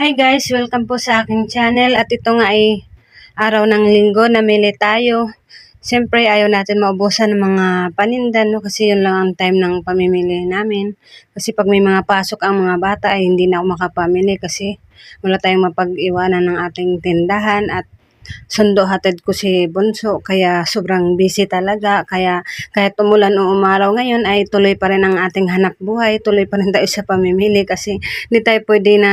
Hi guys, welcome po sa aking channel at ito nga ay araw ng linggo, namili tayo. Siyempre ayaw natin maubusan ng mga paninda no kasi yun lang ang time ng pamimili namin. Kasi pag may mga pasok ang mga bata ay hindi na ako makapamili kasi wala tayong mapag-iwanan ng ating tindahan at sundo hatid ko si Bunso. Kaya sobrang busy talaga. Kaya kahit umulan o umaraw. Ngayon ay tuloy pa rin ang ating hanap buhay. Tuloy pa rin tayo sa pamimili kasi hindi tayo pwede na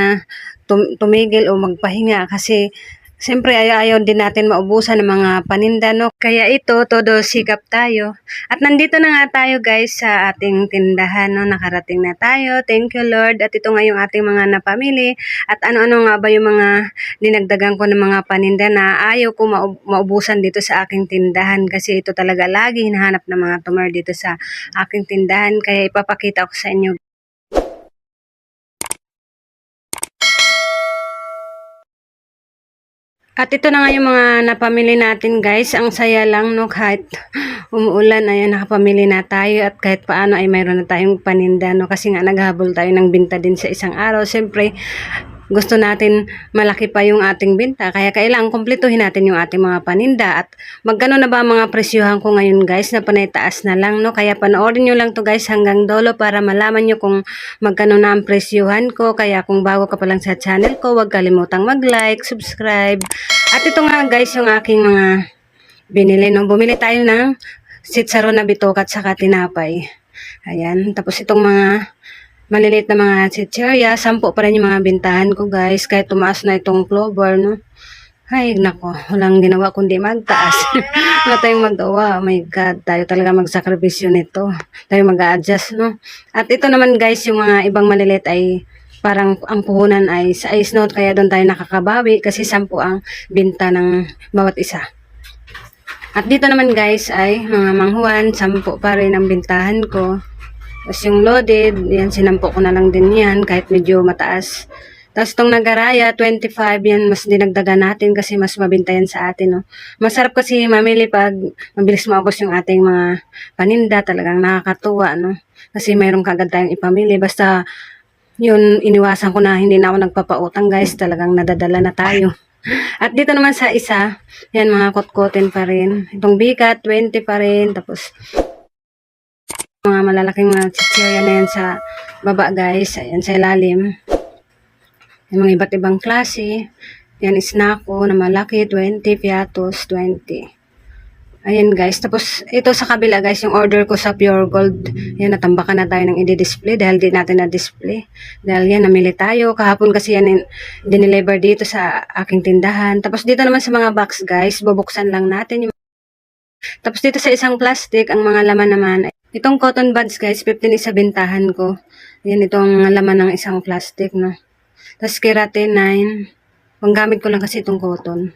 tum- tumigil o magpahinga kasi Siyempre, ayaw, ayaw din natin maubusan ng mga paninda, no? Kaya ito, todo sikap tayo. At nandito na nga tayo, guys, sa ating tindahan, no? Nakarating na tayo. Thank you, Lord. At ito nga yung ating mga napamili. At ano-ano nga ba yung mga dinagdagan ko ng mga paninda na ayaw ko mau- maubusan dito sa aking tindahan. Kasi ito talaga lagi hinahanap ng mga tumer dito sa aking tindahan. Kaya ipapakita ko sa inyo, At ito na nga yung mga napamili natin guys. Ang saya lang no kahit umuulan ayan nakapamili na tayo at kahit paano ay mayroon na tayong paninda no kasi nga naghabol tayo ng binta din sa isang araw. Siyempre gusto natin malaki pa yung ating binta kaya kailangan kumpletuhin natin yung ating mga paninda at magkano na ba ang mga presyuhan ko ngayon guys na panay taas na lang no kaya panoorin nyo lang to guys hanggang dolo para malaman nyo kung magkano na ang presyuhan ko kaya kung bago ka pa lang sa channel ko huwag kalimutang mag like subscribe at ito nga guys yung aking mga binili. No? Bumili tayo ng sitsaro na bitoka at saka tinapay. Ayan. Tapos itong mga maliliit na mga chichirya. Sampo pa rin yung mga bintahan ko guys. Kahit tumaas na itong clover. No? Ay, nako. Walang ginawa kundi magtaas. Wala tayong magawa. Oh my God. Tayo talaga magsakripisyo nito. Tayo mag-adjust, no? At ito naman guys, yung mga ibang maliliit ay parang ang puhunan ay sa ice note kaya doon tayo nakakabawi kasi sampu ang binta ng bawat isa. At dito naman guys ay mga manghuan, sampu pa rin ang bintahan ko. Tapos yung loaded, yan sinampu ko na lang din yan kahit medyo mataas. Tapos itong nagaraya, 25 yan, mas dinagdagan natin kasi mas mabinta yan sa atin. No? Masarap kasi mamili pag mabilis maubos yung ating mga paninda, talagang nakakatuwa. No? Kasi mayroong kagad tayong ipamili. Basta yun, iniwasan ko na hindi na ako nagpapautang guys. Talagang nadadala na tayo. At dito naman sa isa, yan mga kotkotin pa rin. Itong bigat, 20 pa rin. Tapos, malalaking mga chichirya na yan sa baba guys. Ayan sa ilalim. Yung mga iba't ibang klase. Yan snacko na malaki, 20, piatos, 20. Ayan guys. Tapos ito sa kabila guys, yung order ko sa Pure Gold. Yan, natambakan na tayo ng i-display dahil di natin na-display. Dahil yan, namili tayo. Kahapon kasi yan in- dineliver dito sa aking tindahan. Tapos dito naman sa mga box guys, bubuksan lang natin yung tapos dito sa isang plastic, ang mga laman naman, itong cotton buds guys, 15 isa bintahan ko. Yan itong laman ng isang plastic, no. Tapos keratin 9. Panggamit ko lang kasi itong cotton.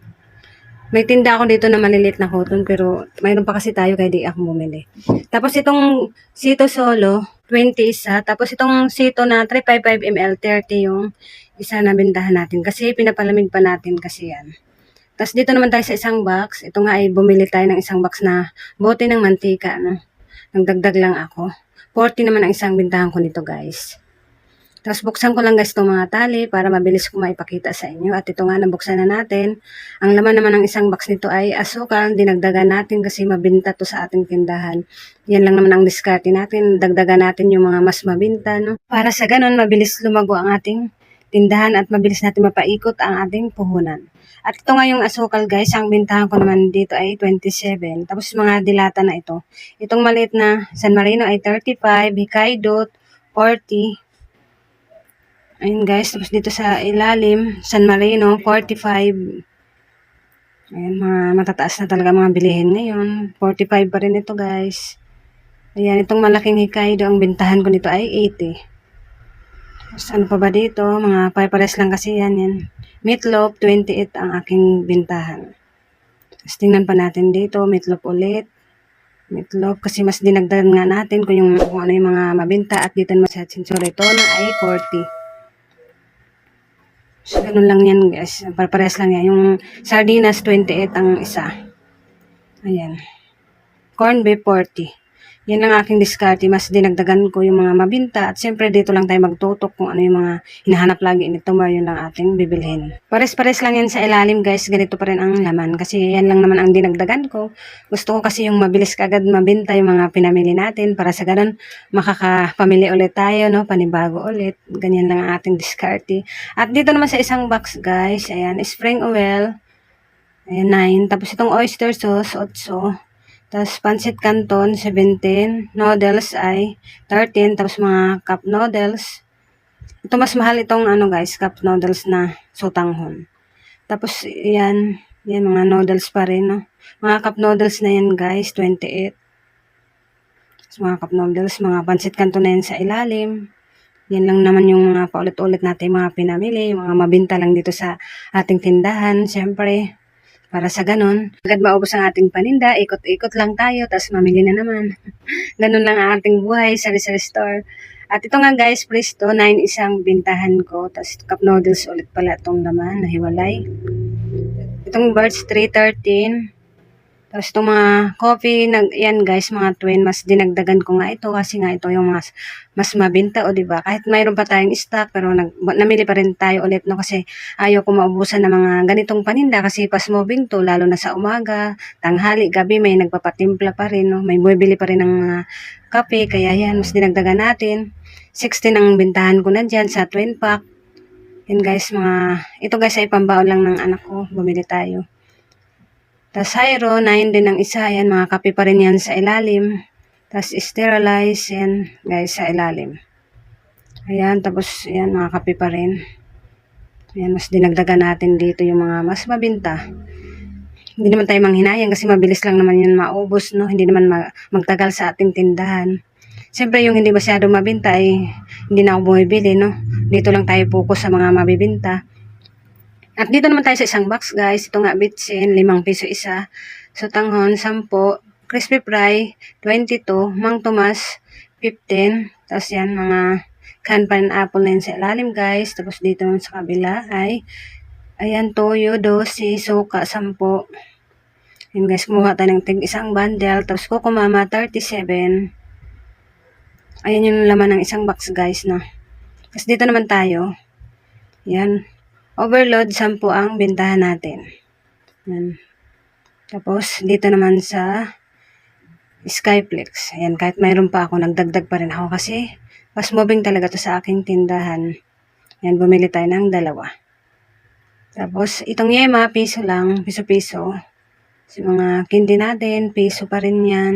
May tinda ako dito na maliliit na cotton pero mayroon pa kasi tayo kaya di ako bumili. Tapos itong Sito Solo, 20 isa. Tapos itong Sito na 355 ml, 30 yung isa na bintahan natin. Kasi pinapalamig pa natin kasi yan. Tapos dito naman tayo sa isang box. Ito nga ay bumili tayo ng isang box na bote ng mantika. No? Nagdagdag lang ako. 40 naman ang isang bintahan ko nito guys. Tapos buksan ko lang guys itong mga tali para mabilis ko maipakita sa inyo. At ito nga nabuksan na natin. Ang laman naman ng isang box nito ay asukal. Dinagdagan natin kasi mabinta to sa ating tindahan. Yan lang naman ang diskarte natin. Dagdagan natin yung mga mas mabinta. No? Para sa ganun, mabilis lumago ang ating tindahan at mabilis natin mapaikot ang ating puhunan. At ito nga yung asukal guys, ang bintahan ko naman dito ay 27. Tapos mga dilata na ito. Itong maliit na San Marino ay 35, Hokkaido 40. Ayun guys, tapos dito sa ilalim, San Marino 45. Ayan, mga matataas na talaga mga bilihin ngayon. 45 pa rin ito guys. Ayan, itong malaking Hokkaido, ang bintahan ko nito ay 80. Tapos ano pa ba dito? Mga pare-pares lang kasi yan. yan. Meatloaf, 28 ang aking bintahan. Tapos tingnan pa natin dito, meatloaf ulit. Meatloaf kasi mas dinagdagan nga natin kung, yung, kung ano yung mga mabinta. At dito naman sa Chinchoretona ay 40. So, ganun lang yan guys. Pare-pares lang yan. Yung sardinas, 28 ang isa. Ayan. Corn beef, 40. Yan ang aking diskarte. Mas dinagdagan ko yung mga mabinta. At siyempre dito lang tayo magtutok kung ano yung mga hinahanap lagi ni Tomar. Yun lang ating bibilhin. Pares-pares lang yan sa ilalim guys. Ganito pa rin ang laman. Kasi yan lang naman ang dinagdagan ko. Gusto ko kasi yung mabilis kagad mabinta yung mga pinamili natin. Para sa ganun makakapamili ulit tayo. No? Panibago ulit. Ganyan lang ang ating diskarte. At dito naman sa isang box guys. Ayan. Spring oil. Ayan, 9. Tapos itong oyster sauce, 8. Tapos pancit canton, 17. Noodles ay 13. Tapos mga cup noodles. Ito mas mahal itong ano guys, cup noodles na sutanghon. Tapos yan, yan mga noodles pa rin. No? Mga cup noodles na yan guys, 28. Tapos mga cup noodles, mga pancit canton na yan sa ilalim. Yan lang naman yung mga paulit-ulit natin mga pinamili, mga mabinta lang dito sa ating tindahan. Siyempre, para sa ganun, agad maubos ang ating paninda, ikot-ikot lang tayo, tapos mamili na naman. ganun lang ang ating buhay sa sari store. At ito nga guys, Presto, 9 isang bintahan ko, tapos cup noodles ulit pala itong naman, nahiwalay. Itong birds 313. Tapos itong mga coffee, nag, yan guys, mga twin, mas dinagdagan ko nga ito kasi nga ito yung mas, mas mabinta o di ba Kahit mayroon pa tayong stock pero nag, namili pa rin tayo ulit no kasi ayaw ko maubusan ng mga ganitong paninda kasi pas moving to lalo na sa umaga, tanghali, gabi may nagpapatimpla pa rin no, may bumibili pa rin ng mga kape kaya yan mas dinagdagan natin. 16 ang bintahan ko na dyan sa twin pack. Yan guys, mga, ito guys ay pambaon lang ng anak ko, bumili tayo. Tapos Hyro, 9 din ang isa. Yan, mga kape pa rin yan sa ilalim. Tapos sterilize, yan guys, sa ilalim. Ayan, tapos yan, mga kape pa rin. Ayan, mas dinagdagan natin dito yung mga mas mabinta. Hindi naman tayo manghinayang kasi mabilis lang naman yun maubos, no? Hindi naman ma- magtagal sa ating tindahan. Siyempre, yung hindi masyado mabinta ay hindi na ako bumibili, no? Dito lang tayo focus sa mga mabibinta. At dito naman tayo sa isang box, guys. Ito nga, bitsin, 5 piso isa. So, tanghon, 10. Crispy fry, 22. Mang Tomas, 15. Tapos yan, mga can pineapple na yun sa ilalim, guys. Tapos dito naman sa kabila ay, ayan, toyo, 12. Suka, 10. Yan, guys, kumuha tayo ng tig isang bundle. Tapos kukumama, 37. Ayan yung laman ng isang box, guys, na. Tapos dito naman tayo. Yan. Overload, 10 ang bintahan natin. Yan. Tapos, dito naman sa Skyflex. Ayan, kahit mayroon pa ako, nagdagdag pa rin ako kasi fast moving talaga to sa aking tindahan. Yan, bumili tayo ng dalawa. Tapos, itong yema, piso lang, piso-piso. Sa mga candy natin, piso pa rin yan.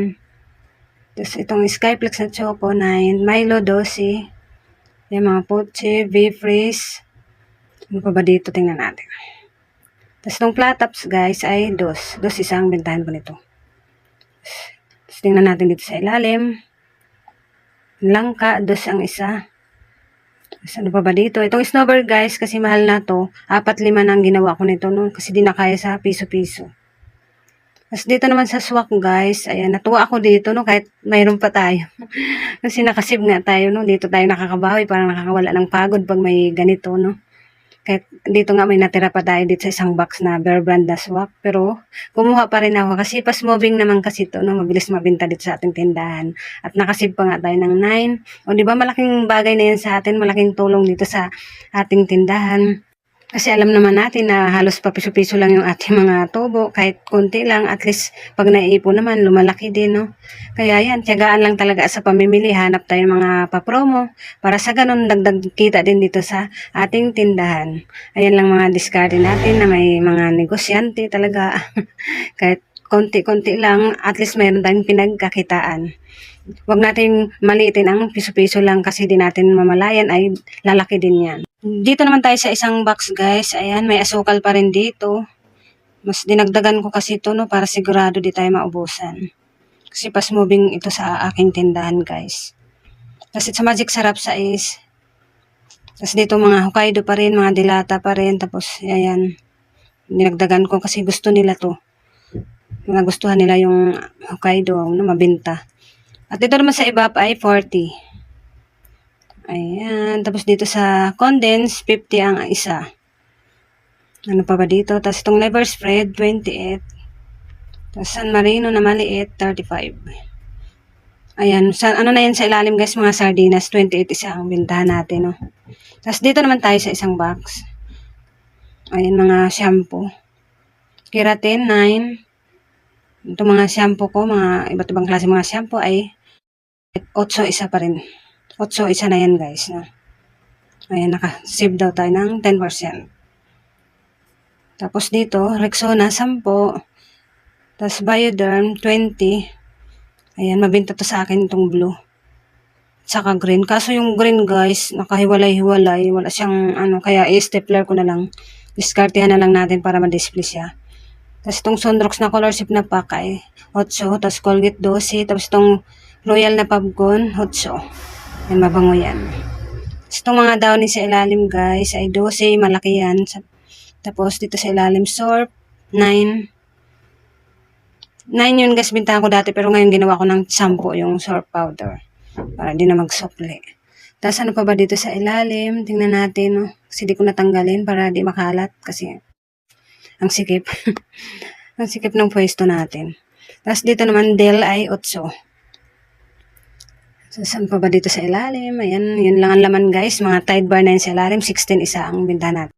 Tapos, itong Skyflex na choco, 9. Milo, 12. Yan, mga poche, V-freeze. Ano pa ba dito? Tingnan natin. Tapos itong flatops guys ay dos. Dos isang bentahan ko nito. Tapos tingnan natin dito sa ilalim. Langka, dos ang isa. Tapos ano pa ba dito? Itong snowbird guys, kasi mahal na to. Apat lima na ang ginawa ko nito no? Kasi di na kaya sa piso-piso. Tapos dito naman sa swak guys, ayan, natuwa ako dito no, kahit mayroon pa tayo. kasi nakasib nga tayo no, dito tayo nakakabawi, parang nakakawala ng pagod pag may ganito no. Kahit dito nga may natira pa tayo dito sa isang box na Bear Brand na swak. Pero kumuha pa rin ako kasi fast moving naman kasi to no, mabilis mabenta dito sa ating tindahan. At nakasib pa nga tayo ng 9. O di ba malaking bagay na yan sa atin, malaking tulong dito sa ating tindahan. Kasi alam naman natin na halos pa piso-piso lang yung ating mga tubo. Kahit konti lang, at least pag naiipon naman, lumalaki din, no? Kaya yan, tiyagaan lang talaga sa pamimili. Hanap tayo ng mga papromo para sa ganun dagdag kita din dito sa ating tindahan. Ayan lang mga diskarte natin na may mga negosyante talaga. Kahit konti-konti lang, at least mayroon tayong pinagkakitaan. Huwag natin maliitin ang piso-piso lang kasi di natin mamalayan ay lalaki din yan. Dito naman tayo sa isang box guys. Ayan, may asukal pa rin dito. Mas dinagdagan ko kasi ito no para sigurado di tayo maubusan. Kasi pas moving ito sa aking tindahan guys. Kasi sa Magic Sarap sa is tapos dito mga Hokkaido pa rin, mga dilata pa rin. Tapos ayan, dinagdagan ko kasi gusto nila to. Mga gustuhan nila yung Hokkaido na mabinta. At dito naman sa iba pa ay 40. Ayan. Tapos dito sa condense, 50 ang isa. Ano pa ba dito? Tapos itong liver spread, 28. Tapos San Marino na maliit, 35. Ayan, sa, ano na yan sa ilalim guys, mga sardinas, 28 isa ang bintahan natin, no. Tapos dito naman tayo sa isang box. Ayan, mga shampoo. Keratin, 9. Ito mga shampoo ko, mga iba't ibang klase mga shampoo ay 8 isa pa rin. 8 isa na yan guys. Ayan, naka-save daw tayo ng 10%. Tapos dito, Rexona 10. Tapos Bioderm 20. Ayan, mabenta to sa akin itong blue. Tsaka green. Kaso yung green guys, nakahiwalay-hiwalay. Wala siyang ano, kaya i-stapler ko na lang. Discartehan na lang natin para ma-display siya. Tapos itong Sunrox na colorship na pack ay 8. Tapos Colgate 12. Tapos itong Royal na Pabcon 8. Yan, mabango yan. Itong mga downy sa ilalim guys ay 12. Malaki yan. Tapos dito sa ilalim Sorb 9. 9 yun guys, bintahan ko dati pero ngayon ginawa ko ng shampoo yung Sorb powder para di na magsukli. Tapos ano pa ba dito sa ilalim? Tingnan natin, no? Kasi di ko natanggalin para di makalat kasi ang sikip. ang sikip ng pwesto natin. Tapos dito naman Dell ay 8. So, saan pa ba dito sa ilalim? Ayan, yun lang ang laman guys. Mga Tide Bar na yun sa ilalim. 16 isa ang bintahan natin.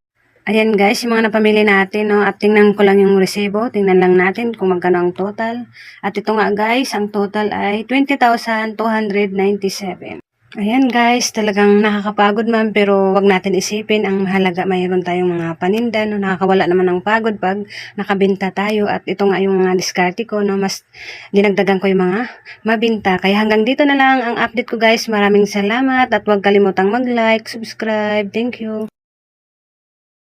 Ayan guys, yung mga napamili natin, no? At tingnan ko lang yung resibo. Tingnan lang natin kung magkano ang total. At ito nga guys, ang total ay 20,297. Ayan guys, talagang nakakapagod man pero wag natin isipin ang mahalaga. Mayroon tayong mga paninda no? Nakakawala naman ng pagod pag nakabenta tayo. At ito nga yung mga diskarte ko no? Mas dinagdagan ko yung mga mabinta. Kaya hanggang dito na lang ang update ko guys. Maraming salamat at wag kalimutang mag-like, subscribe, thank you